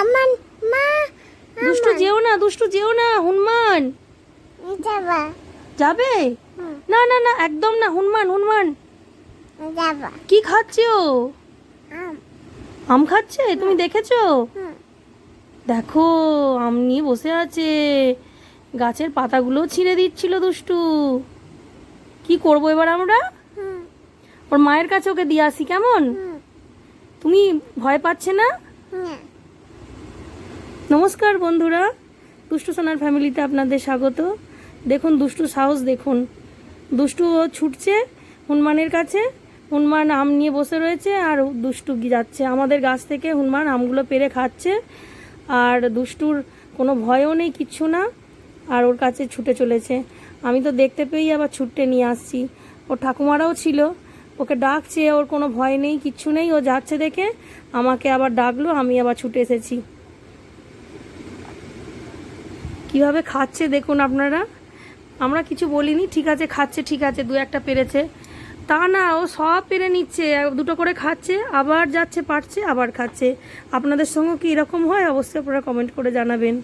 আমার মা দুষ্টু যেও না দুষ্টু যেও না হনুমান। যাবা। যাবে? না না না একদম না হনুমান হনুমান। যাবা। কি খাচ্ছে? ও আম খাচ্ছে? তুমি দেখেছ? দেখো আম নিয়ে বসে আছে। গাছের পাতাগুলো ছিঁড়ে দিচ্ছিল দুষ্টু। কি করব এবার আমরা? ওর মায়ের কাছে ওকে দিয়ে আসি কেমন? তুমি ভয় পাচ্ছে না। নমস্কার বন্ধুরা, দুষ্টু সোনার ফ্যামিলিতে আপনাদের স্বাগত। দেখুন, দুষ্টু সাহস দেখুন। দুষ্টু ও ছুটছে হনুমানের কাছে। হনুমান আম নিয়ে বসে রয়েছে আর দুষ্টু যাচ্ছে আমাদের গাছ থেকে। হনুমান আমগুলো পেরে খাচ্ছে। আর দুষ্টুর কোনো ভয়ও নেই, কিচ্ছু না। আর ওর কাছে ছুটে চলেছে। আমি তো দেখতে পেয়েই আবার ছুটতে নিয়ে আসছি। ওর ঠাকুমারাও ছিল। ওকে ডাকছে, ওর কোনো ভয় নেই, কিচ্ছু নেই। ও যাচ্ছে দেখে। আমাকে আবার ডাকলো, আমি আবার ছুটে এসেছি। কীভাবে খাচ্ছে দেখুন আপনারা। আমরা কিছু বলিনি, ঠিক আছে, খাচ্ছে, ঠিক আছে, দু একটা পেরেছে। তা না, ও সব পেরে নিচ্ছে, দুটো করে খাচ্ছে, আবার যাচ্ছে, পারছে, আবার খাচ্ছে। আপনাদের সঙ্গে কি এরকম হয়? অবশ্যই আপনারা কমেন্ট করে জানাবেন।